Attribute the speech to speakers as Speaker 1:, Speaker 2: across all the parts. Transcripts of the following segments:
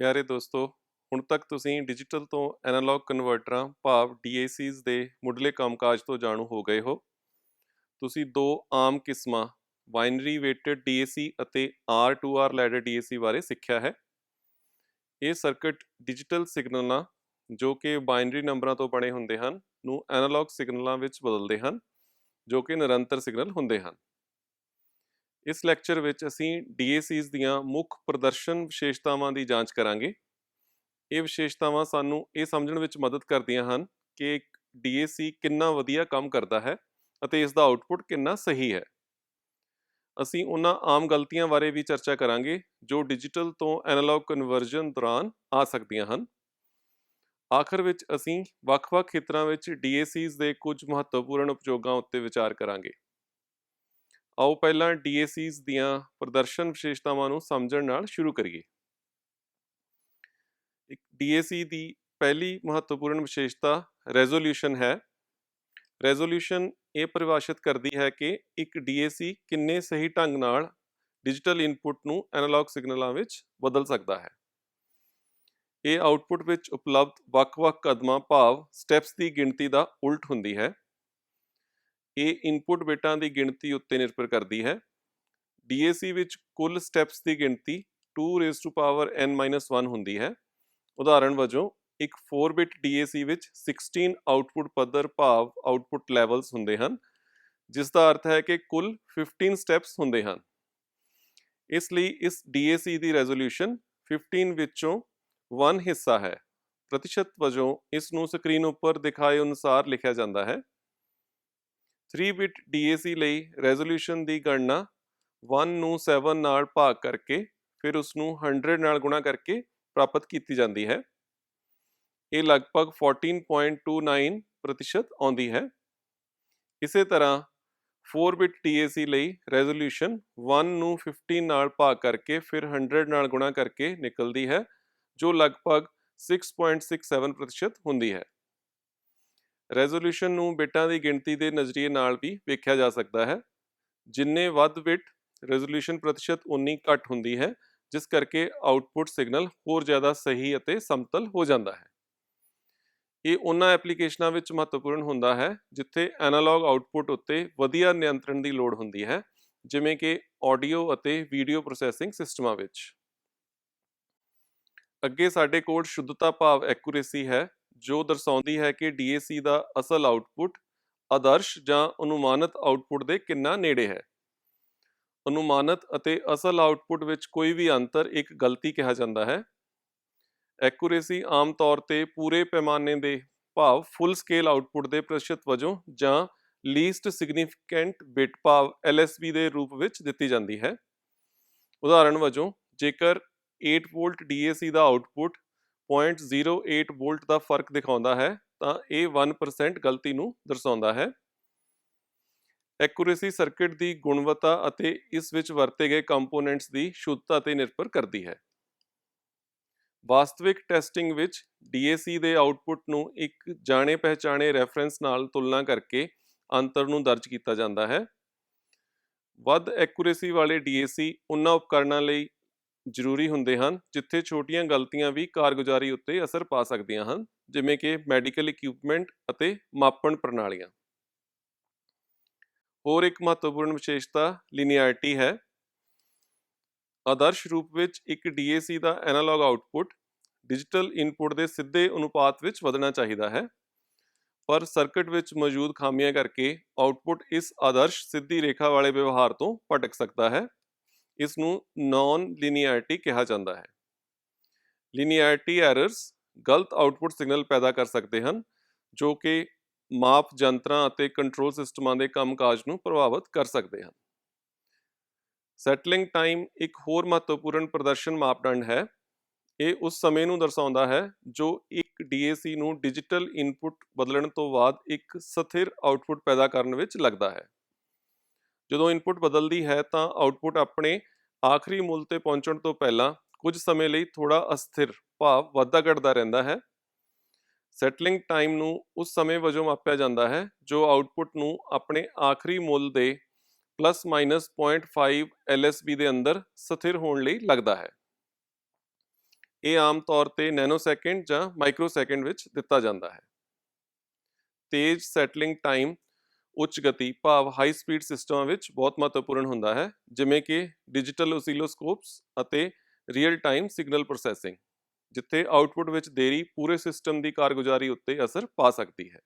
Speaker 1: ਪਿਆਰੇ ਦੋਸਤੋ, ਹੁਣ ਤੱਕ ਤੁਸੀਂ ਡਿਜੀਟਲ ਤੋਂ ਐਨਾਲੌਗ ਕਨਵਰਟਰਾਂ, ਭਾਵ DACs ਦੇ ਮੁੱਢਲੇ ਕੰਮਕਾਜ ਤੋਂ ਜਾਣੂ ਹੋ ਗਏ ਹੋ। ਤੁਸੀਂ ਦੋ ਆਮ ਕਿਸਮਾਂ ਬਾਈਨਰੀ ਵੇਟਡ DAC ਅਤੇ R2R ਲੈਡਰ DAC ਬਾਰੇ ਸਿੱਖਿਆ ਹੈ। ਇਹ ਸਰਕਟ ਡਿਜੀਟਲ ਸਿਗਨਲਾਂ, ਜੋ ਕਿ ਬਾਈਨਰੀ ਨੰਬਰਾਂ ਤੋਂ ਬਣੇ ਹੁੰਦੇ ਹਨ, ਨੂੰ ਐਨਾਲੌਗ ਸਿਗਨਲਾਂ ਵਿੱਚ ਬਦਲਦੇ ਹਨ, ਜੋ ਕਿ ਨਿਰੰਤਰ ਸਿਗਨਲ ਹੁੰਦੇ ਹਨ। ਇਸ ਲੈਕਚਰ ਵਿੱਚ ਅਸੀਂ DACs ਦੀਆਂ ਮੁੱਖ ਪ੍ਰਦਰਸ਼ਨ ਵਿਸ਼ੇਸ਼ਤਾਵਾਂ ਦੀ ਜਾਂਚ ਕਰਾਂਗੇ। ਇਹ ਵਿਸ਼ੇਸ਼ਤਾਵਾਂ ਸਾਨੂੰ ਇਹ ਸਮਝਣ ਵਿੱਚ ਮਦਦ ਕਰਦੀਆਂ ਹਨ ਕਿ ਇੱਕ DAC ਕਿੰਨਾ ਵਧੀਆ ਕੰਮ ਕਰਦਾ ਹੈ ਅਤੇ ਇਸ ਦਾ ਆਉਟਪੁੱਟ ਕਿੰਨਾ ਸਹੀ ਹੈ। ਅਸੀਂ ਉਹਨਾਂ ਆਮ ਗਲਤੀਆਂ ਬਾਰੇ ਵੀ ਚਰਚਾ ਕਰਾਂਗੇ ਜੋ ਡਿਜੀਟਲ ਤੋਂ ਐਨਾਲੌਗ ਕਨਵਰਜਨ ਦੌਰਾਨ ਆ ਸਕਦੀਆਂ ਹਨ। ਆਖਰ ਵਿੱਚ ਅਸੀਂ ਵੱਖ-ਵੱਖ ਖੇਤਰਾਂ ਵਿੱਚ DACs ਦੇ ਕੁਝ ਮਹੱਤਵਪੂਰਨ ਉਪਯੋਗਾਂ ਉੱਤੇ ਵਿਚਾਰ ਕਰਾਂਗੇ। ਆਓ ਪਹਿਲਾਂ DACs ਦੀਆਂ ਪ੍ਰਦਰਸ਼ਨ ਵਿਸ਼ੇਸ਼ਤਾਵਾਂ ਨੂੰ ਸਮਝਣ ਨਾਲ ਸ਼ੁਰੂ ਕਰੀਏ। ਇੱਕ DAC ਦੀ ਪਹਿਲੀ ਮਹੱਤਵਪੂਰਨ ਵਿਸ਼ੇਸ਼ਤਾ ਰੈਜ਼ੋਲੂਸ਼ਨ ਹੈ। ਰੈਜ਼ੋਲੂਸ਼ਨ ਇਹ ਪਰਿਭਾਸ਼ਿਤ ਕਰਦੀ ਹੈ ਕਿ ਇੱਕ DAC ਕਿੰਨੇ ਸਹੀ ਢੰਗ ਨਾਲ ਡਿਜੀਟਲ ਇਨਪੁਟ ਨੂੰ ਐਨਾਲੌਗ ਸਿਗਨਲਾਂ ਵਿੱਚ ਬਦਲ ਸਕਦਾ ਹੈ। ਇਹ ਆਉਟਪੁੱਟ ਵਿੱਚ ਉਪਲਬਧ ਵੱਖ-ਵੱਖ ਕਦਮਾਂ, ਭਾਵ ਸਟੈਪਸ ਦੀ ਗਿਣਤੀ ਦਾ ਉਲਟ ਹੁੰਦੀ ਹੈ। ਇਹ ਇਨਪੁਟ ਬਿਟਾਂ ਦੀ ਗਿਣਤੀ ਉੱਤੇ ਨਿਰਭਰ ਕਰਦੀ ਹੈ। DAC ਵਿੱਚ ਕੁੱਲ ਸਟੈਪਸ ਦੀ ਗਿਣਤੀ 2 ਰੇਜ਼ ਟੂ ਪਾਵਰ n-1 ਹੁੰਦੀ ਹੈ। ਉਦਾਹਰਣ ਵਜੋਂ, ਇੱਕ 4 ਬਿਟ DAC ਵਿੱਚ 16 ਆਉਟਪੁੱਟ ਪੱਧਰ ਭਾਵ ਆਉਟਪੁੱਟ ਲੈਵਲਸ ਹੁੰਦੇ ਹਨ, ਜਿਸ ਦਾ ਅਰਥ ਹੈ ਕਿ ਕੁੱਲ 15 ਸਟੈਪਸ ਹੁੰਦੇ ਹਨ। ਇਸ ਲਈ ਇਸ DAC ਦੀ ਰੈਜ਼ੋਲੂਸ਼ਨ 15 ਵਿੱਚੋਂ 1 ਹਿੱਸਾ ਹੈ। ਪ੍ਰਤੀਸ਼ਤ ਵਜੋਂ ਇਸ ਨੂੰ ਸਕਰੀਨ ਉੱਪਰ ਦਿਖਾਏ ਅਨੁਸਾਰ ਲਿਖਿਆ ਜਾਂਦਾ ਹੈ। 3 ਬਿਟ DAC ਲਈ ਰੈਜ਼ੋਲੂਸ਼ਨ ਦੀ ਗਣਨਾ 1 ਨੂੰ 7 ਨਾਲ ਭਾਗ ਕਰਕੇ, ਫਿਰ ਉਸ ਨੂੰ 100 ਨਾਲ ਗੁਣਾ ਕਰਕੇ ਪ੍ਰਾਪਤ ਕੀਤੀ ਜਾਂਦੀ ਹੈ। ਇਹ ਲਗਭਗ 14.29 ਪ੍ਰਤੀਸ਼ਤ ਆਉਂਦੀ ਹੈ। ਇਸੇ ਤਰ੍ਹਾਂ 4 ਬਿਟ DAC ਲਈ ਰੈਜ਼ੋਲੂਸ਼ਨ 1 ਨੂੰ 15 ਨਾਲ ਭਾਗ ਕਰਕੇ, ਫਿਰ 100 ਨਾਲ ਗੁਣਾ ਕਰਕੇ ਨਿਕਲਦੀ ਹੈ, ਜੋ ਲਗਭਗ 6.67 ਪ੍ਰਤੀਸ਼ਤ ਹੁੰਦੀ ਹੈ। ਰੈਜ਼ੋਲੂਸ਼ਨ ਨੂੰ ਬਿਟਾਂ ਦੀ ਗਿਣਤੀ ਦੇ ਨਜ਼ਰੀਏ ਨਾਲ ਵੀ ਵੇਖਿਆ ਜਾ ਸਕਦਾ ਹੈ। ਜਿੰਨੇ ਵੱਧ ਬਿਟ ਰੈਜ਼ੋਲੂਸ਼ਨ ਪ੍ਰਤੀਸ਼ਤ ਉਨੀ ਘੱਟ ਹੁੰਦੀ ਹੈ, ਜਿਸ ਕਰਕੇ ਆਉਟਪੁੱਟ ਸਿਗਨਲ ਹੋਰ ਜ਼ਿਆਦਾ ਸਹੀ ਅਤੇ ਸਮਤਲ ਹੋ ਜਾਂਦਾ ਹੈ। ਇਹ ਉਹਨਾਂ ਐਪਲੀਕੇਸ਼ਨਾਂ ਵਿੱਚ ਮਹੱਤਵਪੂਰਨ ਹੁੰਦਾ ਹੈ, ਜਿੱਥੇ ਐਨਾਲੌਗ ਆਉਟਪੁੱਟ ਉੱਤੇ ਵਧੀਆ ਨਿਯੰਤਰਣ ਦੀ ਲੋੜ ਹੁੰਦੀ ਹੈ, ਜਿਵੇਂ ਕਿ ਆਡੀਓ ਅਤੇ ਵੀਡੀਓ ਪ੍ਰੋਸੈਸਿੰਗ ਸਿਸਟਮਾਂ ਵਿੱਚ। ਅੱਗੇ ਸਾਡੇ ਕੋਲ ਸ਼ੁੱਧਤਾ ਭਾਵ ਐਕੂਰੇਸੀ ਹੈ ਜੋ ਦਰਸਾਉਂਦੀ ਹੈ ਕਿ DAC ਦਾ ਅਸਲ ਆਉਟਪੁੱਟ ਆਦਰਸ਼ ਜਾਂ ਅਨੁਮਾਨਿਤ ਆਉਟਪੁੱਟ ਦੇ ਕਿੰਨਾ ਨੇੜੇ ਹੈ। ਅਨੁਮਾਨਿਤ ਅਤੇ ਅਸਲ ਆਉਟਪੁੱਟ ਵਿੱਚ ਕੋਈ ਵੀ ਅੰਤਰ ਇੱਕ ਗਲਤੀ ਕਿਹਾ ਜਾਂਦਾ ਹੈ। ਐਕੂਰੇਸੀ ਆਮ ਤੌਰ ਤੇ ਪੂਰੇ ਪੈਮਾਨੇ ਦੇ ਭਾਵ ਫੁੱਲ ਸਕੇਲ ਆਉਟਪੁੱਟ ਦੇ ਪ੍ਰਤੀਸ਼ਤ ਵਜੋਂ ਜਾਂ ਲੀਸਟ ਸਿਗਨੀਫੀਕੈਂਟ ਬਿਟ ਭਾਵ LSB ਦੇ ਰੂਪ ਵਿੱਚ ਦਿੱਤੀ ਜਾਂਦੀ ਹੈ। ਉਦਾਹਰਣ ਵਜੋਂ ਜੇਕਰ 8 ਵੋਲਟ DAC ਦਾ ਆਉਟਪੁੱਟ 0.08 ਵੋਲਟ ਦਾ ਫ਼ਰਕ ਦਿਖਾਉਂਦਾ ਹੈ, ਤਾਂ ਇਹ 1% ਗਲਤੀ ਨੂੰ ਦਰਸਾਉਂਦਾ ਹੈ। ਐਕੂਰੇਸੀ ਸਰਕਟ ਦੀ ਗੁਣਵੱਤਾ ਅਤੇ ਇਸ ਵਿੱਚ ਵਰਤੇ ਗਏ ਕੰਪੋਨੈਂਟਸ ਦੀ ਸ਼ੁੱਧਤਾ ਤੇ ਨਿਰਭਰ ਕਰਦੀ ਹੈ। ਵਾਸਤਵਿਕ ਟੈਸਟਿੰਗ ਵਿੱਚ DAC ਦੇ ਆਉਟਪੁੱਟ ਨੂੰ ਇੱਕ ਜਾਣੇ ਪਹਿਚਾਣੇ ਰੈਫਰੈਂਸ ਨਾਲ ਤੁਲਨਾ ਕਰਕੇ ਅੰਤਰ ਨੂੰ ਦਰਜ ਕੀਤਾ ਜਾਂਦਾ ਹੈ। ਵੱਧ ਐਕੂਰੇਸੀ ਵਾਲੇ DAC ਉਹਨਾਂ ਉਪਕਰਣਾਂ ਲਈ ਜ਼ਰੂਰੀ ਹੁੰਦੇ ਹਨ, ਜਿੱਥੇ ਛੋਟੀਆਂ ਗਲਤੀਆਂ ਵੀ ਕਾਰਗੁਜ਼ਾਰੀ ਉੱਤੇ ਅਸਰ ਪਾ ਸਕਦੀਆਂ ਹਨ, ਜਿਵੇਂ ਕਿ ਮੈਡੀਕਲ ਇਕਵਿਪਮੈਂਟ ਅਤੇ ਮਾਪਣ ਪ੍ਰਣਾਲੀਆਂ। ਹੋਰ ਇੱਕ ਮਹੱਤਵਪੂਰਨ ਵਿਸ਼ੇਸ਼ਤਾ ਲੀਨੀਅਰਿਟੀ ਹੈ। ਆਦਰਸ਼ ਰੂਪ ਵਿੱਚ ਇੱਕ DAC ਦਾ ਐਨਾਲੌਗ ਆਉਟਪੁੱਟ ਡਿਜੀਟਲ ਇਨਪੁਟ ਦੇ ਸਿੱਧੇ ਅਨੁਪਾਤ ਵਿੱਚ ਵਧਣਾ ਚਾਹੀਦਾ ਹੈ। ਪਰ ਸਰਕਟ ਵਿੱਚ ਮੌਜੂਦ ਖਾਮੀਆਂ ਕਰਕੇ ਆਉਟਪੁੱਟ ਇਸ ਆਦਰਸ਼ ਸਿੱਧੀ ਰੇਖਾ ਵਾਲੇ ਵਿਵਹਾਰ ਤੋਂ ਭਟਕ ਸਕਦਾ ਹੈ। ਇਸ ਨੂੰ ਨਾਨ ਲੀਨੀਅਰਿਟੀ ਕਿਹਾ ਜਾਂਦਾ ਹੈ। ਲੀਨੀਅਰਿਟੀ ਐਰਰਸ ਗਲਤ ਆਉਟਪੁੱਟ ਸਿਗਨਲ ਪੈਦਾ ਕਰ ਸਕਦੇ ਹਨ, ਜੋ ਕਿ ਮਾਪ ਯੰਤਰਾਂ ਅਤੇ ਕੰਟਰੋਲ ਸਿਸਟਮਾਂ ਦੇ ਕੰਮਕਾਜ ਨੂੰ ਪ੍ਰਭਾਵਿਤ ਕਰ ਸਕਦੇ ਹਨ। ਸੈਟਲਿੰਗ ਟਾਈਮ ਇੱਕ ਹੋਰ ਮਹੱਤਵਪੂਰਨ ਪ੍ਰਦਰਸ਼ਨ ਮਾਪਦੰਡ ਹੈ। ਇਹ ਉਸ ਸਮੇਂ ਨੂੰ ਦਰਸਾਉਂਦਾ ਹੈ, ਜੋ ਇੱਕ DAC ਨੂੰ ਡਿਜੀਟਲ ਇਨਪੁਟ ਬਦਲਣ ਤੋਂ ਬਾਅਦ ਇੱਕ ਸਥਿਰ ਆਉਟਪੁੱਟ ਪੈਦਾ ਕਰਨ ਵਿੱਚ ਲੱਗਦਾ ਹੈ। ਜਦੋਂ ਇਨਪੁਟ ਬਦਲਦੀ ਹੈ ਤਾਂ ਆਉਟਪੁੱਟ ਆਪਣੇ ਆਖਰੀ ਮੁੱਲ ਤੇ ਪਹੁੰਚਣ ਤੋਂ ਪਹਿਲਾਂ ਕੁਝ ਸਮੇਂ ਲਈ ਥੋੜਾ ਅਸਥਿਰ ਭਾਵ ਵਾਧਾ ਘਟਦਾ ਰਹਿੰਦਾ ਹੈ। ਸੈਟਲਿੰਗ ਟਾਈਮ ਨੂੰ ਉਸ ਸਮੇਂ ਵਜੋਂ ਮਾਪਿਆ ਜਾਂਦਾ ਹੈ ਜੋ ਆਉਟਪੁੱਟ ਨੂੰ ਆਪਣੇ ਆਖਰੀ ਮੁੱਲ ਦੇ ਪਲੱਸ ਮਾਈਨਸ 0.5 LSB ਦੇ ਅੰਦਰ ਸਥਿਰ ਹੋਣ ਲਈ ਲੱਗਦਾ ਹੈ। ਇਹ ਆਮ ਤੌਰ ਤੇ ਨੈਨੋਸੈਕਿੰਡ ਜਾਂ ਮਾਈਕਰੋਸੈਕਿੰਡ ਵਿੱਚ ਦਿੱਤਾ ਜਾਂਦਾ ਹੈ। ਤੇਜ਼ ਸੈਟਲਿੰਗ ਟਾਈਮ ਉੱਚ ਗਤੀ, ਭਾਵ ਹਾਈ ਸਪੀਡ ਸਿਸਟਮਾਂ ਵਿੱਚ ਬਹੁਤ ਮਹੱਤਵਪੂਰਨ ਹੁੰਦਾ ਹੈ, ਜਿਵੇਂ ਕਿ ਡਿਜੀਟਲ ਓਸੀਲੋਸਕੋਪਸ ਅਤੇ ਰੀਅਲ ਟਾਈਮ ਸਿਗਨਲ ਪ੍ਰੋਸੈਸਿੰਗ ਜਿੱਥੇ ਆਉਟਪੁੱਟ ਵਿੱਚ ਦੇਰੀ ਪੂਰੇ ਸਿਸਟਮ ਦੀ ਕਾਰਗੁਜ਼ਾਰੀ ਉੱਤੇ ਅਸਰ ਪਾ ਸਕਦੀ ਹੈ।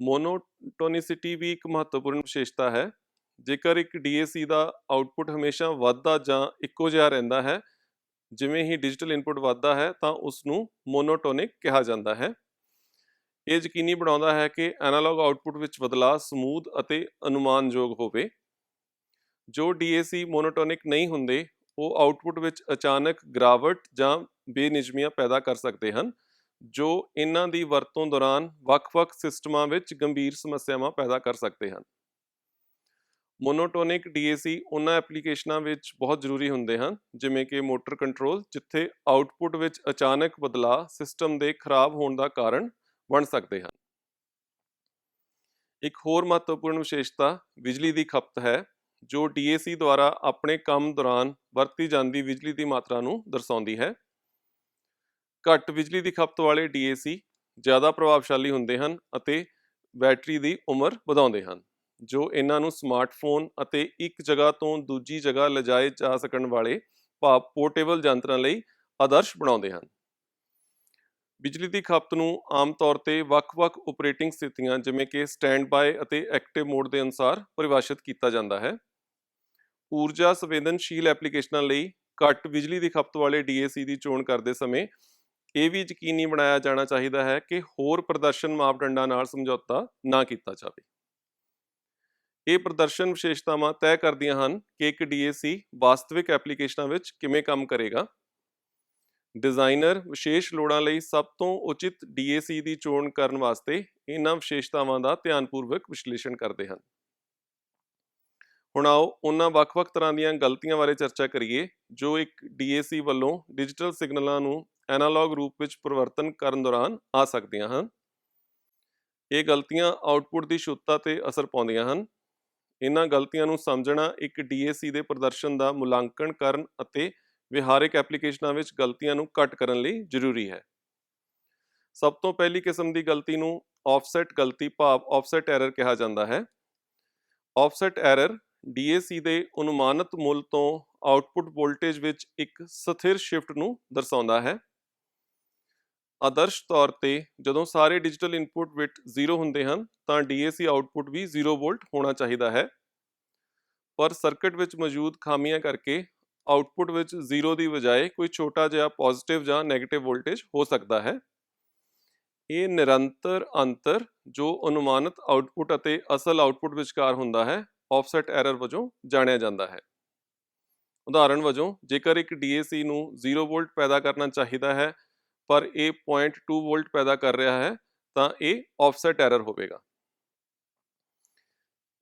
Speaker 1: ਮੋਨੋਟੋਨਿਸਿਟੀ ਵੀ ਇੱਕ ਮਹੱਤਵਪੂਰਨ ਵਿਸ਼ੇਸ਼ਤਾ ਹੈ, ਜੇਕਰ ਇੱਕ DAC ਦਾ ਆਉਟਪੁੱਟ ਹਮੇਸ਼ਾ ਵੱਧਦਾ ਜਾਂ ਇੱਕੋ ਜਿਹਾ ਰਹਿੰਦਾ ਹੈ, ਜਿਵੇਂ ਹੀ ਡਿਜੀਟਲ ਇਨਪੁਟ ਵੱਧਦਾ ਹੈ, ਤਾਂ ਉਸ ਨੂੰ ਮੋਨੋਟੋਨਿਕ ਕਿਹਾ ਜਾਂਦਾ ਹੈ। ਇਹ ਯਕੀਨੀ ਬਣਾਉਂਦਾ ਹੈ ਕਿ ਐਨਾਲੌਗ ਆਉਟਪੁੱਟ ਵਿੱਚ ਬਦਲਾਅ ਸਮੂਦ ਅਤੇ ਅਨੁਮਾਨਯੋਗ ਹੋਵੇ। ਜੋ DAC ਮੋਨੋਟੋਨਿਕ ਨਹੀਂ ਹੁੰਦੇ, ਉਹ ਆਉਟਪੁੱਟ ਵਿੱਚ ਅਚਾਨਕ ਗਿਰਾਵਟ ਜਾਂ ਬੇਨਿਯਮੀਆਂ ਪੈਦਾ ਕਰ ਸਕਦੇ ਹਨ, ਜੋ ਇਹਨਾਂ ਦੀ ਵਰਤੋਂ ਦੌਰਾਨ ਵੱਖ-ਵੱਖ ਸਿਸਟਮਾਂ ਵਿੱਚ ਗੰਭੀਰ ਸਮੱਸਿਆਵਾਂ ਪੈਦਾ ਕਰ ਸਕਦੇ ਹਨ। ਮੋਨੋਟੋਨਿਕ DAC ਉਹਨਾਂ ਐਪਲੀਕੇਸ਼ਨਾਂ ਵਿੱਚ ਬਹੁਤ ਜ਼ਰੂਰੀ ਹੁੰਦੇ ਹਨ, ਜਿਵੇਂ ਕਿ ਮੋਟਰ ਕੰਟਰੋਲ, ਜਿੱਥੇ ਆਉਟਪੁੱਟ ਵਿੱਚ ਅਚਾਨਕ ਬਦਲਾਅ ਸਿਸਟਮ ਦੇ ਖਰਾਬ ਹੋਣ ਦਾ ਕਾਰਨ ਬਣ ਸਕਦੇ ਹਨ। ਇੱਕ ਹੋਰ ਮਹੱਤਵਪੂਰਨ ਵਿਸ਼ੇਸ਼ਤਾ ਬਿਜਲੀ ਦੀ ਖਪਤ ਹੈ, ਜੋ DAC ਦੁਆਰਾ ਆਪਣੇ ਕੰਮ ਦੌਰਾਨ ਵਰਤੀ ਜਾਂਦੀ ਬਿਜਲੀ ਦੀ ਮਾਤਰਾ ਨੂੰ ਦਰਸਾਉਂਦੀ ਹੈ। ਘੱਟ ਬਿਜਲੀ ਦੀ ਖਪਤ ਵਾਲੇ DAC ਜ਼ਿਆਦਾ ਪ੍ਰਭਾਵਸ਼ਾਲੀ ਹੁੰਦੇ ਹਨ ਅਤੇ ਬੈਟਰੀ ਦੀ ਉਮਰ ਵਧਾਉਂਦੇ ਹਨ, ਜੋ ਇਹਨਾਂ ਨੂੰ ਸਮਾਰਟਫੋਨ ਅਤੇ ਇੱਕ ਜਗ੍ਹਾ ਤੋਂ ਦੂਜੀ ਜਗ੍ਹਾ ਲਿਜਾਏ ਜਾ ਸਕਣ ਵਾਲੇ ਭਾਵ ਪੋਰਟੇਬਲ ਯੰਤਰਾਂ ਲਈ ਆਦਰਸ਼ ਬਣਾਉਂਦੇ ਹਨ। ਬਿਜਲੀ ਦੀ ਖਪਤ ਨੂੰ ਆਮ ਤੌਰ ਤੇ ਵੱਖ-ਵੱਖ ਆਪਰੇਟਿੰਗ ਸਥਿਤੀਆਂ ਜਿਵੇਂ ਕਿ ਸਟੈਂਡ ਬਾਏ ਅਤੇ ਐਕਟਿਵ ਮੋਡ ਦੇ ਅਨੁਸਾਰ ਪਰਿਭਾਸ਼ਿਤ ਕੀਤਾ ਜਾਂਦਾ ਹੈ। ਊਰਜਾ ਸੰਵੇਦਨਸ਼ੀਲ ਐਪਲੀਕੇਸ਼ਨਾਂ ਲਈ ਘੱਟ ਬਿਜਲੀ ਦੀ ਖਪਤ ਵਾਲੇ DAC ਦੀ ਚੋਣ ਕਰਦੇ ਸਮੇਂ ਇਹ ਵੀ ਯਕੀਨੀ ਬਣਾਇਆ ਜਾਣਾ ਚਾਹੀਦਾ ਹੈ ਕਿ ਹੋਰ ਪ੍ਰਦਰਸ਼ਨ ਮਾਪਦੰਡਾਂ ਨਾਲ ਸਮਝੌਤਾ ਨਾ ਕੀਤਾ ਜਾਵੇ। ਇਹ ਪ੍ਰਦਰਸ਼ਨ ਵਿਸ਼ੇਸ਼ਤਾਵਾਂ ਤੈਅ ਕਰਦੀਆਂ ਹਨ ਕਿ ਇੱਕ DAC ਵਾਸਤਵਿਕ ਐਪਲੀਕੇਸ਼ਨਾਂ ਵਿੱਚ ਕਿਵੇਂ ਕੰਮ ਕਰੇਗਾ ਡਿਜ਼ਾਈਨਰ ਵਿਸ਼ੇਸ਼ ਲੋੜਾਂ ਲਈ ਸਭ ਤੋਂ ਉਚਿਤ DAC ਦੀ ਚੋਣ ਕਰਨ ਵਾਸਤੇ ਇਹਨਾਂ ਵਿਸ਼ੇਸ਼ਤਾਵਾਂ ਦਾ ਧਿਆਨਪੂਰਵਕ ਵਿਸ਼ਲੇਸ਼ਣ ਕਰਦੇ ਹਨ। ਹੁਣ ਆਓ ਉਹਨਾਂ ਵੱਖ-ਵੱਖ ਤਰ੍ਹਾਂ ਦੀਆਂ ਗਲਤੀਆਂ ਬਾਰੇ ਚਰਚਾ ਕਰੀਏ, ਜੋ ਇੱਕ DAC ਵੱਲੋਂ ਡਿਜੀਟਲ ਸਿਗਨਲਾਂ ਨੂੰ ਐਨਾਲੌਗ ਰੂਪ ਵਿੱਚ ਪਰਿਵਰਤਨ ਕਰਨ ਦੌਰਾਨ ਆ ਸਕਦੀਆਂ ਹਨ। ਇਹ ਗਲਤੀਆਂ ਆਉਟਪੁੱਟ ਦੀ ਸ਼ੁੱਧਤਾ ਤੇ ਅਸਰ ਪਾਉਂਦੀਆਂ ਹਨ। ਇਹਨਾਂ ਗਲਤੀਆਂ ਨੂੰ ਸਮਝਣਾ ਇੱਕ DAC ਦੇ ਪ੍ਰਦਰਸ਼ਨ ਦਾ ਮੁਲਾਂਕਣ ਕਰਨ ਅਤੇ ਵਿਹਾਰਿਕ ਐਪਲੀਕੇਸ਼ਨਾਂ ਵਿੱਚ ਗਲਤੀਆਂ ਨੂੰ ਘੱਟ ਕਰਨ ਲਈ ਜ਼ਰੂਰੀ ਹੈ। ਸਭ ਤੋਂ ਪਹਿਲੀ ਕਿਸਮ ਦੀ ਗਲਤੀ ਨੂੰ ਆਫਸੈਟ ਗਲਤੀ ਭਾਵ ਆਫਸੈਟ ਐਰਰ ਕਿਹਾ ਜਾਂਦਾ ਹੈ। ਆਫਸੈਟ ਐਰਰ DAC ਦੇ ਅਨੁਮਾਨਿਤ ਮੁੱਲ ਤੋਂ ਆਉਟਪੁੱਟ ਵੋਲਟੇਜ ਵਿੱਚ ਇੱਕ ਸਥਿਰ ਸ਼ਿਫਟ ਨੂੰ ਦਰਸਾਉਂਦਾ ਹੈ। ਆਦਰਸ਼ ਤੌਰ ਤੇ ਜਦੋਂ ਸਾਰੇ ਡਿਜੀਟਲ ਇਨਪੁੱਟ ਬਿਟ 0 ਹੁੰਦੇ ਹਨ, ਤਾਂ DAC ਆਉਟਪੁੱਟ ਵੀ 0 ਵੋਲਟ ਹੋਣਾ ਚਾਹੀਦਾ ਹੈ। ਪਰ ਸਰਕਟ ਵਿੱਚ ਮੌਜੂਦ ਖਾਮੀਆਂ ਕਰਕੇ ਆਉਟਪੁੱਟ ਵਿੱਚ 0 ਦੀ ਬਜਾਏ ਕੋਈ ਛੋਟਾ ਜਿਹਾ ਪੋਜ਼ਿਟਿਵ ਜਾਂ 네ਗੇਟਿਵ ਵੋਲਟੇਜ ਹੋ ਸਕਦਾ ਹੈ। ਇਹ ਨਿਰੰਤਰ ਅੰਤਰ ਜੋ ਅਨੁਮਾਨਿਤ ਆਉਟਪੁੱਟ ਅਤੇ ਅਸਲ ਆਉਟਪੁੱਟ ਵਿਚਕਾਰ ਹੁੰਦਾ ਹੈ ਆਫਸੈਟ ਐਰਰ ਵਜੋਂ ਜਾਣਿਆ ਜਾਂਦਾ ਹੈ। ਉਦਾਹਰਣ ਵਜੋਂ, ਜੇਕਰ ਇੱਕ DAC ਨੂੰ 0 ਵੋਲਟ ਪੈਦਾ ਕਰਨਾ ਚਾਹੀਦਾ ਹੈ, ਪਰ ਇਹ 0.2 ਵੋਲਟ ਪੈਦਾ ਕਰ ਰਿਹਾ ਹੈ, ਤਾਂ ਇਹ ਆਫਸੈਟ ਐਰਰ ਹੋਵੇਗਾ।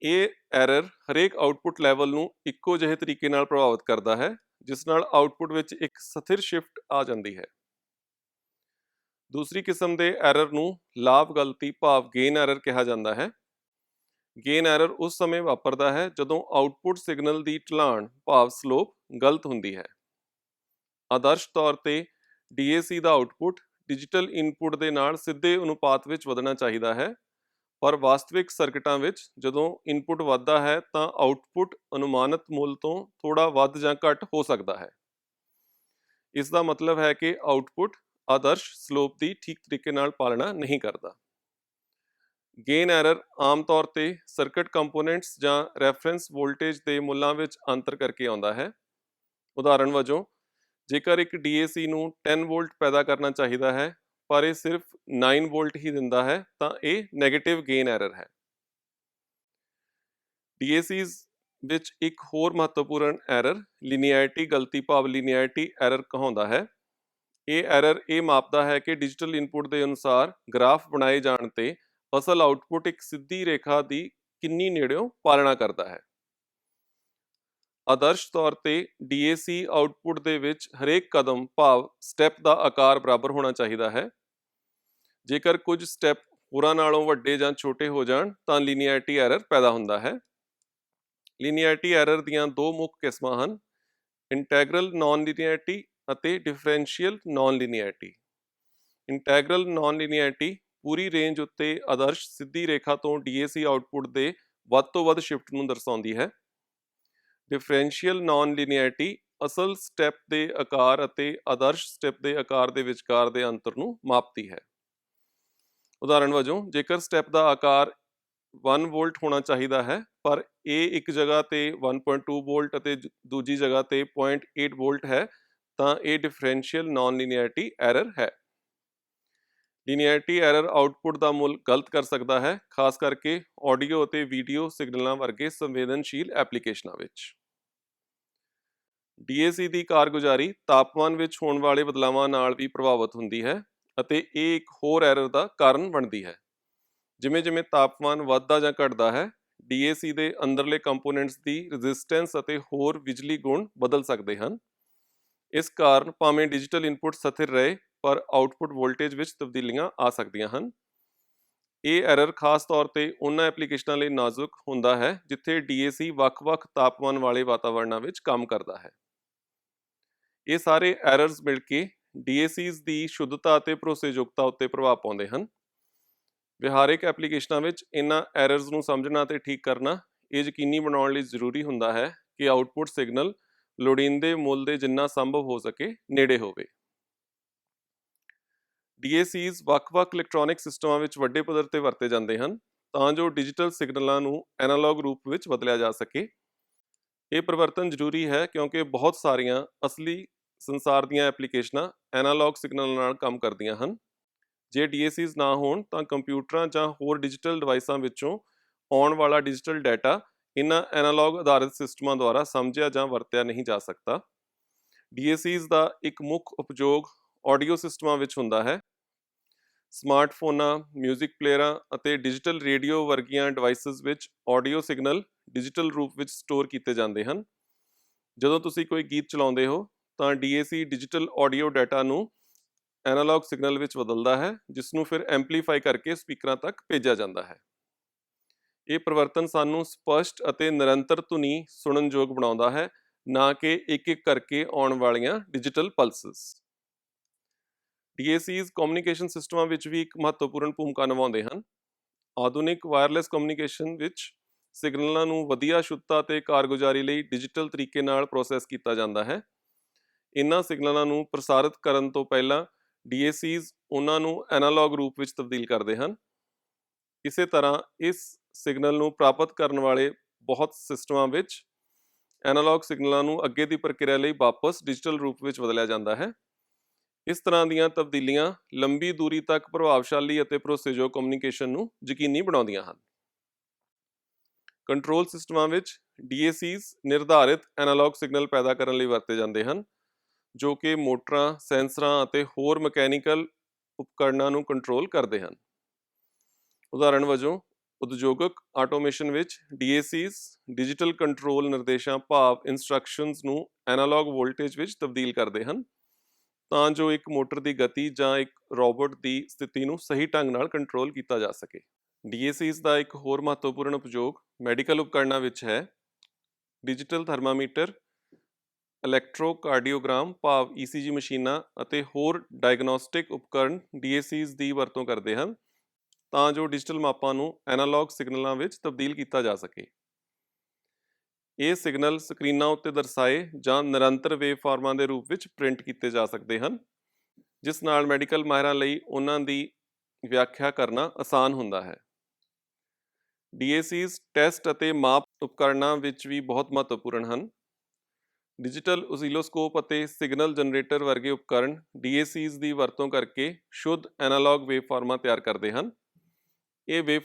Speaker 1: ਇਹ ਐਰਰ ਹਰੇਕ ਆਉਟਪੁੱਟ ਲੈਵਲ ਨੂੰ ਇੱਕੋ ਜਿਹੇ ਤਰੀਕੇ ਨਾਲ ਪ੍ਰਭਾਵਿਤ ਕਰਦਾ ਹੈ, ਜਿਸ ਨਾਲ ਆਉਟਪੁੱਟ ਵਿੱਚ ਇੱਕ ਸਥਿਰ ਸ਼ਿਫਟ ਆ ਜਾਂਦੀ ਹੈ। ਦੂਸਰੀ ਕਿਸਮ ਦੇ ਐਰਰ ਨੂੰ ਲਾਭ ਗਲਤੀ ਭਾਵ ਗੇਨ ਐਰਰ ਕਿਹਾ ਜਾਂਦਾ ਹੈ। ਗੇਨ ਐਰਰ ਉਸ ਸਮੇਂ ਵਾਪਰਦਾ ਹੈ ਜਦੋਂ ਆਉਟਪੁੱਟ ਸਿਗਨਲ ਦੀ ਢਲਾਣ ਭਾਵ ਸਲੋਪ ਗਲਤ ਹੁੰਦੀ ਹੈ। ਆਦਰਸ਼ ਤੌਰ ਤੇ DAC ਦਾ ਆਉਟਪੁੱਟ ਡਿਜੀਟਲ ਇਨਪੁੱਟ ਦੇ ਨਾਲ ਸਿੱਧੇ ਅਨੁਪਾਤ ਵਿੱਚ ਵਧਣਾ ਚਾਹੀਦਾ ਹੈ। ਪਰ ਵਾਸਤਵਿਕ ਸਰਕਟਾਂ ਵਿੱਚ ਜਦੋਂ ਇਨਪੁੱਟ ਵੱਧਦਾ ਹੈ ਤਾਂ ਆਉਟਪੁੱਟ ਅਨੁਮਾਨਿਤ ਮੁੱਲ ਤੋਂ ਥੋੜਾ ਵੱਧ ਜਾਂ ਘੱਟ ਹੋ ਸਕਦਾ ਹੈ। ਇਸ ਦਾ ਮਤਲਬ ਹੈ ਕਿ ਆਉਟਪੁੱਟ ਆਦਰਸ਼ ਸਲੋਪ ਦੀ ਠੀਕ ਤਰੀਕੇ ਨਾਲ ਪਾਲਣਾ ਨਹੀਂ ਕਰਦਾ। ਗੇਨ ਐਰਰ ਆਮ ਤੌਰ ਤੇ ਸਰਕਟ ਕੰਪੋਨੈਂਟਸ ਜਾਂ ਰੈਫਰੈਂਸ ਵੋਲਟੇਜ ਦੇ ਮੁੱਲਾਂ ਵਿੱਚ ਅੰਤਰ ਕਰਕੇ ਆਉਂਦਾ ਹੈ। ਉਦਾਹਰਣ ਵਜੋਂ, ਜੇਕਰ ਇੱਕ DAC ਨੂੰ 10 ਵੋਲਟ ਪੈਦਾ ਕਰਨਾ ਚਾਹੀਦਾ ਹੈ ਪਰ ਇਹ ਸਿਰਫ 9 ਵੋਲਟ ਹੀ ਦਿੰਦਾ ਹੈ, ਤਾਂ ਇਹ 네ਗੇਟਿਵ ਗੇਨ ਐਰਰ ਹੈ। DACs ਵਿੱਚ ਇੱਕ ਹੋਰ ਮਹੱਤਵਪੂਰਨ ਐਰਰ ਲੀਨੀਅਰਿਟੀ ਗਲਤੀ ਭਾਵ ਲੀਨੀਅਰਿਟੀ ਐਰਰ ਕਹਾਉਂਦਾ ਹੈ। ਇਹ ਐਰਰ ਇਹ ਮਾਪਦਾ ਹੈ ਕਿ ਡਿਜੀਟਲ ਇਨਪੁੱਟ ਦੇ ਅਨੁਸਾਰ ਗ੍ਰਾਫ ਬਣਾਏ ਜਾਣ ਤੇ ਅਸਲ ਆਉਟਪੁੱਟ ਇੱਕ ਸਿੱਧੀ ਰੇਖਾ ਦੀ ਕਿੰਨੀ ਨੇੜਿਓਂ ਪਾਲਣਾ ਕਰਦਾ ਹੈ। ਆਦਰਸ਼ ਤੌਰ ਤੇ DAC ਆਉਟਪੁੱਟ ਦੇ ਵਿੱਚ ਹਰੇਕ ਕਦਮ ਭਾਵ ਸਟੈਪ ਦਾ ਆਕਾਰ ਬਰਾਬਰ ਹੋਣਾ ਚਾਹੀਦਾ ਹੈ। ਜੇਕਰ ਕੁਝ ਸਟੈਪ ਹੋਰਾਂ ਨਾਲੋਂ ਵੱਡੇ ਜਾਂ ਛੋਟੇ ਹੋ ਜਾਣ, ਤਾਂ ਲੀਨੀਅਰਿਟੀ ਐਰਰ ਪੈਦਾ ਹੁੰਦਾ ਹੈ। ਲੀਨੀਅਰਿਟੀ ਐਰਰ ਦੀਆਂ ਦੋ ਮੁੱਖ ਕਿਸਮਾਂ ਹਨ ਇੰਟੈਗਰਲ ਨਾਨ ਲੀਨੀਅਰਿਟੀ ਅਤੇ differential non linearity integral non linearity ਪੂਰੀ ਰੇਂਜ ਉੱਤੇ ਆਦਰਸ਼ ਸਿੱਧੀ ਰੇਖਾ ਤੋਂ DAC ਆਉਟਪੁੱਟ ਦੇ ਵੱਧ ਤੋਂ ਵੱਧ ਸ਼ਿਫਟ ਨੂੰ ਦਰਸਾਉਂਦੀ ਹੈ। ਡਿਫਰੈਂਸ਼ੀਅਲ ਨਾਨ ਲੀਨੀਅਰਿਟੀ ਅਸਲ ਸਟੈਪ ਦੇ ਆਕਾਰ ਅਤੇ ਆਦਰਸ਼ ਸਟੈਪ ਦੇ ਆਕਾਰ ਦੇ ਵਿਚਕਾਰ ਦੇ ਅੰਤਰ ਨੂੰ ਮਾਪਦੀ ਹੈ। ਉਦਾਹਰਣ ਵਜੋਂ, ਜੇਕਰ ਸਟੈਪ ਦਾ ਆਕਾਰ 1 ਵੋਲਟ ਹੋਣਾ ਚਾਹੀਦਾ ਹੈ, ਪਰ ਇਹ ਇੱਕ ਜਗ੍ਹਾ ਤੇ 1.2 ਵੋਲਟ ਅਤੇ ਦੂਜੀ ਜਗ੍ਹਾ ਤੇ 0.8 ਵੋਲਟ ਹੈ, ਤਾਂ ਇਹ ਡਿਫਰੈਂਸ਼ੀਅਲ ਨਾਨ ਲੀਨੀਅਰਿਟੀ ਐਰਰ ਹੈ। ਲੀਨੀਅਰਿਟੀ ਐਰਰ ਆਉਟਪੁੱਟ ਦਾ ਮੁੱਲ ਗਲਤ ਕਰ ਸਕਦਾ ਹੈ, ਖਾਸ ਕਰਕੇ ਆਡੀਓ ਅਤੇ ਵੀਡੀਓ ਸਿਗਨਲਾਂ ਵਰਗੇ ਸੰਵੇਦਨਸ਼ੀਲ ਐਪਲੀਕੇਸ਼ਨਾਂ ਵਿੱਚ। DAC ਦੀ ਕਾਰਗੁਜ਼ਾਰੀ ਤਾਪਮਾਨ ਵਿੱਚ ਹੋਣ ਵਾਲੇ ਬਦਲਾਵਾਂ ਨਾਲ ਵੀ ਪ੍ਰਭਾਵਿਤ ਹੁੰਦੀ ਹੈ। ਅਤੇ ਇਹ ਇੱਕ ਹੋਰ ਐਰਰ ਦਾ ਕਾਰਨ ਬਣਦੀ ਹੈ। ਜਿਵੇਂ ਜਿਵੇਂ ਤਾਪਮਾਨ ਵੱਧਦਾ ਜਾਂ ਘਟਦਾ ਹੈ DAC ਦੇ ਅੰਦਰਲੇ ਕੰਪੋਨੈਂਟਸ ਦੀ ਰੈਜ਼ਿਸਟੈਂਸ ਅਤੇ ਹੋਰ ਬਿਜਲੀ ਗੁਣ ਬਦਲ ਸਕਦੇ ਹਨ। ਇਸ ਕਾਰਨ ਭਾਵੇਂ ਡਿਜੀਟਲ ਇਨਪੁਟ ਸਥਿਰ ਰਹੇ, ਪਰ ਆਉਟਪੁੱਟ ਵੋਲਟੇਜ ਵਿੱਚ ਤਬਦੀਲੀਆਂ ਆ ਸਕਦੀਆਂ ਹਨ। ਇਹ ਐਰਰ ਖਾਸ ਤੌਰ ਤੇ ਉਹਨਾਂ ਐਪਲੀਕੇਸ਼ਨਾਂ ਲਈ ਨਾਜ਼ੁਕ ਹੁੰਦਾ ਹੈ, ਜਿੱਥੇ DAC ਵੱਖ-ਵੱਖ ਤਾਪਮਾਨ ਵਾਲੇ ਵਾਤਾਵਰਣਾਂ ਵਿੱਚ ਕੰਮ ਕਰਦਾ ਹੈ। ਇਹ ਸਾਰੇ ਐਰਰਸ ਮਿਲ ਕੇ DACs ਦੀ ਸ਼ੁੱਧਤਾ ਅਤੇ ਭਰੋਸੇਯੋਗਤਾ ਉੱਤੇ ਪ੍ਰਭਾਵ ਪਾਉਂਦੇ ਹਨ। ਵਿਹਾਰਿਕ ਐਪਲੀਕੇਸ਼ਨਾਂ ਵਿੱਚ ਇਹਨਾਂ ਐਰਰਸ ਨੂੰ ਸਮਝਣਾ ਤੇ ਠੀਕ ਕਰਨਾ, ਇਹ ਯਕੀਨੀ ਬਣਾਉਣ ਲਈ ਜ਼ਰੂਰੀ ਹੁੰਦਾ ਹੈ ਕਿ ਆਉਟਪੁੱਟ ਸਿਗਨਲ ਲੋੜੀਂਦੇ ਮੁੱਲ ਦੇ ਜਿੰਨਾ ਸੰਭਵ ਹੋ ਸਕੇ ਨੇੜੇ ਹੋਵੇ। DACs ਵੱਖ-ਵੱਖ ਇਲੈਕਟ੍ਰੋਨਿਕ ਸਿਸਟਮਾਂ ਵਿੱਚ ਵੱਡੇ ਪੱਧਰ ਤੇ ਵਰਤੇ ਜਾਂਦੇ ਹਨ, ਤਾਂ ਜੋ ਡਿਜੀਟਲ ਸਿਗਨਲਾਂ ਨੂੰ ਐਨਾਲੌਗ ਰੂਪ ਵਿੱਚ ਬਦਲਿਆ ਜਾ ਸਕੇ। ਇਹ ਪਰਿਵਰਤਨ ਜ਼ਰੂਰੀ ਹੈ ਕਿਉਂਕਿ ਬਹੁਤ ਸਾਰੀਆਂ ਅਸਲੀ ਸੰਸਾਰ ਦੀਆਂ ਐਪਲੀਕੇਸ਼ਨਾਂ ਐਨਾਲੌਗ ਸਿਗਨਲ ਨਾਲ ਕੰਮ ਕਰਦੀਆਂ ਹਨ। ਜੇ DACs ਨਾ ਹੋਣ ਤਾਂ ਕੰਪਿਊਟਰਾਂ ਜਾਂ ਹੋਰ ਡਿਜੀਟਲ ਡਿਵਾਈਸਾਂ ਵਿੱਚੋਂ ਆਉਣ ਵਾਲਾ ਡਿਜੀਟਲ ਡਾਟਾ ਇਹਨਾਂ ਐਨਾਲੌਗ ਆਧਾਰਿਤ ਸਿਸਟਮਾਂ ਦੁਆਰਾ ਸਮਝਿਆ ਜਾਂ ਵਰਤਿਆ ਨਹੀਂ ਜਾ ਸਕਦਾ। DACs ਦਾ ਇੱਕ ਮੁੱਖ ਉਪਯੋਗ ਆਡੀਓ ਸਿਸਟਮਾਂ ਵਿੱਚ ਹੁੰਦਾ ਹੈ। ਸਮਾਰਟਫੋਨਾਂ 뮤직 ਪਲੇਅਰਾਂ ਅਤੇ ਡਿਜੀਟਲ ਰੇਡੀਓ ਵਰਗੀਆਂ ਡਿਵਾਈਸਸ ਵਿੱਚ ਆਡੀਓ ਸਿਗਨਲ ਡਿਜੀਟਲ ਰੂਪ ਵਿੱਚ ਸਟੋਰ ਕੀਤੇ ਜਾਂਦੇ ਹਨ। ਜਦੋਂ ਤੁਸੀਂ ਕੋਈ ਗੀਤ ਚਲਾਉਂਦੇ ਹੋ ਤਾਂ DAC ਡਿਜੀਟਲ ਆਡੀਓ ਡਾਟਾ ਨੂੰ ਐਨਾਲੌਗ ਸਿਗਨਲ ਵਿੱਚ ਬਦਲਦਾ ਹੈ ਜਿਸ ਨੂੰ ਫਿਰ ਐਂਪਲੀਫਾਈ ਕਰਕੇ ਸਪੀਕਰਾਂ ਤੱਕ ਭੇਜਿਆ ਜਾਂਦਾ ਹੈ। ਇਹ ਪਰਿਵਰਤਨ ਸਾਨੂੰ ਸਪਸ਼ਟ ਅਤੇ ਨਿਰੰਤਰ ਧੁਨੀ ਸੁਣਨਯੋਗ ਬਣਾਉਂਦਾ ਹੈ, ਨਾ ਕਿ ਇੱਕ-ਇੱਕ ਕਰਕੇ ਆਉਣ ਵਾਲੀਆਂ ਡਿਜੀਟਲ ਪਲਸਸ। DACs ਕਮਿਊਨੀਕੇਸ਼ਨ ਸਿਸਟਮਾਂ ਵਿੱਚ ਵੀ ਇੱਕ ਮਹੱਤਵਪੂਰਨ ਭੂਮਿਕਾ ਨਿਭਾਉਂਦੇ ਹਨ। ਆਧੁਨਿਕ ਵਾਇਰਲੈਸ ਕਮਿਊਨੀਕੇਸ਼ਨ ਵਿੱਚ ਸਿਗਨਲਾਂ ਨੂੰ ਵਧੀਆ ਸ਼ੁੱਧਤਾ ਤੇ ਕਾਰਗੁਜ਼ਾਰੀ ਲਈ ਡਿਜੀਟਲ ਤਰੀਕੇ ਨਾਲ ਪ੍ਰੋਸੈਸ ਕੀਤਾ ਜਾਂਦਾ ਹੈ। ਇਨ੍ਹਾਂ ਸਿਗਨਲਾਂ ਨੂੰ ਪ੍ਰਸਾਰਿਤ ਕਰਨ ਤੋਂ ਪਹਿਲਾਂ DACs ਉਹਨਾਂ ਨੂੰ ਐਨਾਲੌਗ ਰੂਪ ਵਿੱਚ ਤਬਦੀਲ ਕਰਦੇ ਹਨ। ਇਸੇ ਤਰ੍ਹਾਂ ਇਸ ਸਿਗਨਲ ਨੂੰ ਪ੍ਰਾਪਤ ਕਰਨ ਵਾਲੇ ਬਹੁਤ ਸਿਸਟਮਾਂ ਵਿੱਚ ਐਨਾਲੌਗ ਸਿਗਨਲਾਂ ਨੂੰ ਅੱਗੇ ਦੀ ਪ੍ਰਕਿਰਿਆ ਲਈ ਵਾਪਸ ਡਿਜੀਟਲ ਰੂਪ ਵਿੱਚ ਬਦਲਿਆ ਜਾਂਦਾ ਹੈ। ਇਸ ਤਰ੍ਹਾਂ ਦੀਆਂ ਤਬਦੀਲੀਆਂ ਲੰਬੀ ਦੂਰੀ ਤੱਕ ਪ੍ਰਭਾਵਸ਼ਾਲੀ ਅਤੇ ਭਰੋਸੇਯੋਗ ਕਮਿਊਨੀਕੇਸ਼ਨ ਨੂੰ ਯਕੀਨੀ ਬਣਾਉਂਦੀਆਂ ਹਨ। ਕੰਟਰੋਲ ਸਿਸਟਮਾਂ ਵਿੱਚ DACs ਨਿਰਧਾਰਿਤ ਐਨਾਲੌਗ ਸਿਗਨਲ ਪੈਦਾ ਕਰਨ ਲਈ ਵਰਤੇ ਜਾਂਦੇ ਹਨ। ਜੋ ਕਿ ਮੋਟਰਾਂ, ਸੈਂਸਰਾਂ ਅਤੇ ਹੋਰ ਮਕੈਨੀਕਲ ਉਪਕਰਣਾਂ ਨੂੰ ਕੰਟਰੋਲ ਕਰਦੇ ਹਨ। ਉਦਾਹਰਣ ਵਜੋਂ, ਉਦਯੋਗਿਕ ਆਟੋਮੇਸ਼ਨ ਵਿੱਚ DACs ਡਿਜੀਟਲ ਕੰਟਰੋਲ ਨਿਰਦੇਸ਼ਾਂ, ਭਾਵ ਇਨਸਟਰਕਸ਼ਨਸ ਨੂੰ ਐਨਾਲੌਗ ਵੋਲਟੇਜ ਵਿੱਚ ਤਬਦੀਲ ਕਰਦੇ ਹਨ, ਤਾਂ ਜੋ ਇੱਕ ਮੋਟਰ ਦੀ ਗਤੀ ਜਾਂ ਇੱਕ ਰੋਬੋਟ ਦੀ ਸਥਿਤੀ ਨੂੰ ਸਹੀ ਢੰਗ ਨਾਲ ਕੰਟਰੋਲ ਕੀਤਾ ਜਾ ਸਕੇ। DACs ਦਾ ਇੱਕ ਹੋਰ ਮਹੱਤਵਪੂਰਨ ਉਪਯੋਗ ਮੈਡੀਕਲ ਉਪਕਰਣਾਂ ਵਿੱਚ ਹੈ। ਡਿਜੀਟਲ ਥਰਮਾਮੀਟਰ ਇਲੈਕਟ੍ਰੋਕਾਰਡੀਓਗ੍ਰਾਮ, ਭਾਵ ECG ਮਸ਼ੀਨਾਂ ਅਤੇ ਹੋਰ ਡਾਇਗਨੋਸਟਿਕ ਉਪਕਰਣ DACs ਦੀ ਵਰਤੋਂ ਕਰਦੇ ਹਨ ਤਾਂ ਜੋ ਡਿਜੀਟਲ ਮਾਪਾਂ ਨੂੰ ਐਨਾਲੌਗ ਸਿਗਨਲਾਂ ਵਿੱਚ ਤਬਦੀਲ ਕੀਤਾ ਜਾ ਸਕੇ। ਇਹ ਸਿਗਨਲ ਸਕਰੀਨਾਂ ਉੱਤੇ ਦਰਸਾਏ ਜਾਂ ਨਿਰੰਤਰ ਵੇਵ ਫਾਰਮਾਂ ਦੇ ਰੂਪ ਵਿੱਚ ਪ੍ਰਿੰਟ ਕੀਤੇ ਜਾ ਸਕਦੇ ਹਨ, ਜਿਸ ਨਾਲ ਮੈਡੀਕਲ ਮਾਹਿਰਾਂ ਲਈ ਉਹਨਾਂ ਦੀ ਵਿਆਖਿਆ ਕਰਨਾ ਆਸਾਨ ਹੁੰਦਾ ਹੈ। DACs ਟੈਸਟ ਅਤੇ ਮਾਪ ਉਪਕਰਣਾਂ ਵਿੱਚ ਵੀ ਬਹੁਤ ਮਹੱਤਵਪੂਰਨ ਹਨ। ਡਿਜੀਟਲ ਓਸਿਲੋਸਕੋਪ ਅਤੇ ਸਿਗਨਲ ਜਨਰੇਟਰ ਵਰਗੇ ਉਪਕਰਣ DACs ਦੀ ਵਰਤੋਂ ਕਰਕੇ ਸ਼ੁੱਧ ਐਨਾਲੌਗ ਵੇਵ ਤਿਆਰ ਕਰਦੇ ਹਨ। ਇਹ ਵੇਵ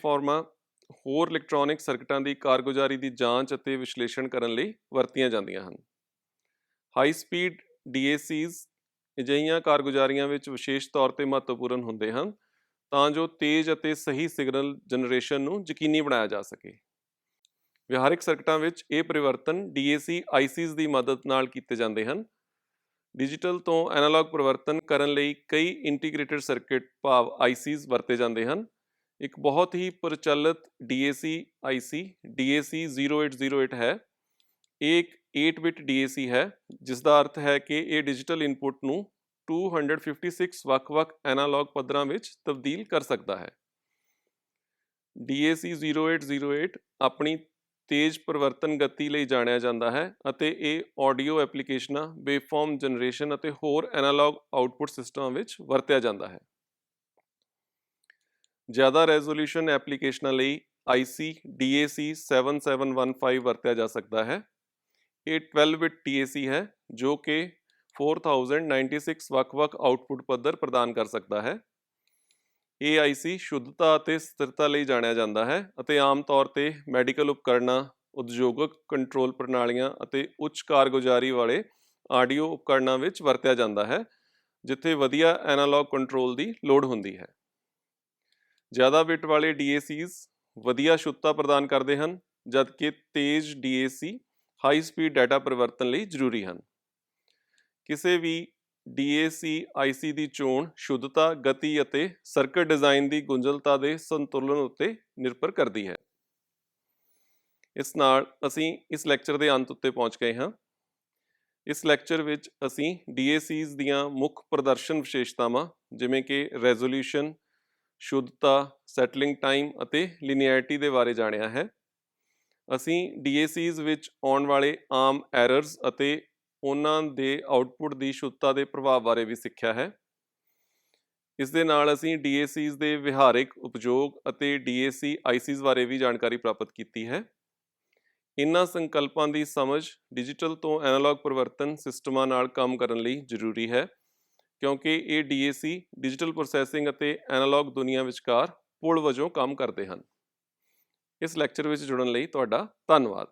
Speaker 1: ਹੋਰ ਇਲੈਕਟ੍ਰੋਨਿਕ ਸਰਕਟਾਂ ਦੀ ਕਾਰਗੁਜ਼ਾਰੀ ਦੀ ਜਾਂਚ ਅਤੇ ਵਿਸ਼ਲੇਸ਼ਣ ਕਰਨ ਲਈ ਵਰਤੀਆਂ ਜਾਂਦੀਆਂ ਹਨ। ਹਾਈ ਸਪੀਡ DACs ਅਜਿਹੀਆਂ ਕਾਰਗੁਜ਼ਾਰੀਆਂ ਵਿੱਚ ਵਿਸ਼ੇਸ਼ ਤੌਰ ਤੇ ਮਹੱਤਵਪੂਰਨ ਹੁੰਦੇ ਹਨ ਤਾਂ ਜੋ ਤੇਜ਼ ਅਤੇ ਸਹੀ ਸਿਗਨਲ ਜਨਰੇਸ਼ਨ ਨੂੰ ਯਕੀਨੀ ਬਣਾਇਆ ਜਾ ਸਕੇ। ਵਿਹਾਰਿਕ ਸਰਕਟਾਂ ਵਿੱਚ ਇਹ ਪਰਿਵਰਤਨ DAC ICs ਦੀ ਮਦਦ ਨਾਲ ਕੀਤੇ ਜਾਂਦੇ ਹਨ। ਡਿਜੀਟਲ ਤੋਂ ਐਨਾਲੌਗ ਪਰਿਵਰਤਨ ਕਰਨ ਲਈ ਕਈ ਇੰਟੀਗ੍ਰੇਟਿਡ ਸਰਕਟ ਭਾਵ ICs ਵਰਤੇ ਜਾਂਦੇ ਹਨ। ਇੱਕ ਬਹੁਤ ਹੀ ਪ੍ਰਚਲਿਤ DAC IC DAC 0808 ਹੈ। ਇਹ ਇੱਕ 8 ਬਿਟ DAC ਹੈ ਜਿਸ ਦਾ ਅਰਥ ਹੈ ਕਿ ਇਹ ਡਿਜੀਟਲ ਇਨਪੁਟ ਨੂੰ 256 ਵੱਖ-ਵੱਖ ਐਨਾਲੌਗ ਪੱਧਰਾਂ ਵਿੱਚ ਤਬਦੀਲ ਕਰ ਸਕਦਾ ਹੈ। DAC 0808 ਆਪਣੀ ਤੇਜ਼ ਪਰਿਵਰਤਨ ਗਤੀ ਲਈ ਜਾਣਿਆ ਜਾਂਦਾ ਹੈ ਅਤੇ ਇਹ ਆਡੀਓ ਐਪਲੀਕੇਸ਼ਨਾਂ ਵੇਵਫਾਰਮ ਜਨਰੇਸ਼ਨ ਅਤੇ ਹੋਰ ਐਨਾਲੌਗ ਆਉਟਪੁੱਟ ਸਿਸਟਮਾਂ ਵਿੱਚ ਵਰਤਿਆ ਜਾਂਦਾ ਹੈ। ਜ਼ਿਆਦਾ ਰੈਜ਼ੋਲੂਸ਼ਨ ਐਪਲੀਕੇਸ਼ਨਾਂ ਲਈ IC DAC 7715 ਵਰਤਿਆ ਜਾ ਸਕਦਾ ਹੈ। ਇਹ 12 ਬਿਟ DAC ਹੈ ਜੋ ਕਿ 4096 ਵੱਖ-ਵੱਖ ਆਉਟਪੁੱਟ ਪੱਧਰ ਪ੍ਰਦਾਨ ਕਰ ਸਕਦਾ ਹੈ। ਇਹ IC ਸ਼ੁੱਧਤਾ ਅਤੇ ਸਥਿਰਤਾ ਲਈ ਜਾਣਿਆ ਜਾਂਦਾ ਹੈ ਅਤੇ ਆਮ ਤੌਰ ਤੇ ਮੈਡੀਕਲ ਉਪਕਰਨਾਂ, ਉਦਯੋਗਿਕ ਕੰਟਰੋਲ ਪ੍ਰਣਾਲੀਆਂ ਅਤੇ ਉੱਚ ਕਾਰਗੁਜ਼ਾਰੀ ਵਾਲੇ ਆਡੀਓ ਉਪਕਰਨਾਂ ਵਿੱਚ ਵਰਤਿਆ ਜਾਂਦਾ ਹੈ, ਜਿੱਥੇ ਵਧੀਆ ਐਨਾਲੌਗ ਕੰਟਰੋਲ ਦੀ ਲੋੜ ਹੁੰਦੀ ਹੈ। ਜ਼ਿਆਦਾ ਬਿਟ ਵਾਲੇ DACs ਵਧੀਆ ਸ਼ੁੱਧਤਾ ਪ੍ਰਦਾਨ ਕਰਦੇ ਹਨ, ਜਦਕਿ ਤੇਜ਼ DAC ਹਾਈ ਸਪੀਡ ਡਾਟਾ ਪਰਿਵਰਤਨ ਲਈ ਜ਼ਰੂਰੀ ਹਨ। ਕਿਸੇ ਵੀ DAC IC ਦੀ ਚੋਣ ਸ਼ੁੱਧਤਾ, ਗਤੀ ਅਤੇ ਸਰਕਟ ਡਿਜ਼ਾਈਨ ਦੀ ਗੁੰਝਲਤਾ ਦੇ ਸੰਤੁਲਨ ਉੱਤੇ ਨਿਰਭਰ ਕਰਦੀ ਹੈ। ਇਸ ਨਾਲ ਅਸੀਂ ਇਸ ਲੈਕਚਰ ਦੇ ਅੰਤ ਉੱਤੇ ਪਹੁੰਚ ਗਏ ਹਾਂ। ਇਸ ਲੈਕਚਰ ਵਿੱਚ ਅਸੀਂ DACs ਦੀਆਂ ਮੁੱਖ ਪ੍ਰਦਰਸ਼ਨ ਵਿਸ਼ੇਸ਼ਤਾਵਾਂ ਜਿਵੇਂ ਕਿ ਰੈਜ਼ੋਲੂਸ਼ਨ ਸ਼ੁੱਧਤਾ, ਸੈਟਲਿੰਗ ਟਾਈਮ ਅਤੇ ਲਿਨੀਅਰਿਟੀ ਦੇ ਬਾਰੇ ਜਾਣਿਆ ਹੈ। ਅਸੀਂ DACs ਵਿੱਚ ਆਉਣ ਵਾਲੇ ਆਮ ਐਰਰਸ ਅਤੇ ਉਹਨਾਂ ਦੇ ਆਉਟਪੁੱਟ ਦੀ ਸ਼ੁੱਧਤਾ ਦੇ ਪ੍ਰਭਾਵ ਬਾਰੇ ਵੀ ਸਿੱਖਿਆ ਹੈ। ਇਸ ਦੇ ਨਾਲ ਅਸੀਂ DACs ਦੇ ਵਿਹਾਰਿਕ ਉਪਯੋਗ ਅਤੇ DAC ICs ਬਾਰੇ ਵੀ ਜਾਣਕਾਰੀ ਪ੍ਰਾਪਤ ਕੀਤੀ ਹੈ। ਇਨ੍ਹਾਂ ਸੰਕਲਪਾਂ ਦੀ ਸਮਝ ਡਿਜੀਟਲ ਤੋਂ ਐਨਾਲੌਗ ਪਰਿਵਰਤਨ ਸਿਸਟਮਾਂ ਨਾਲ ਕੰਮ ਕਰਨ ਲਈ ਜ਼ਰੂਰੀ ਹੈ, ਕਿਉਂਕਿ ਇਹ DAC ਡਿਜੀਟਲ ਪ੍ਰੋਸੈਸਿੰਗ ਅਤੇ ਐਨਾਲੌਗ ਦੁਨੀਆ ਵਿਚਕਾਰ ਪੁਲ ਵਜੋਂ ਕੰਮ ਕਰਦੇ ਹਨ। ਇਸ ਲੈਕਚਰ ਵਿੱਚ ਜੁੜਨ ਲਈ ਤੁਹਾਡਾ ਧੰਨਵਾਦ।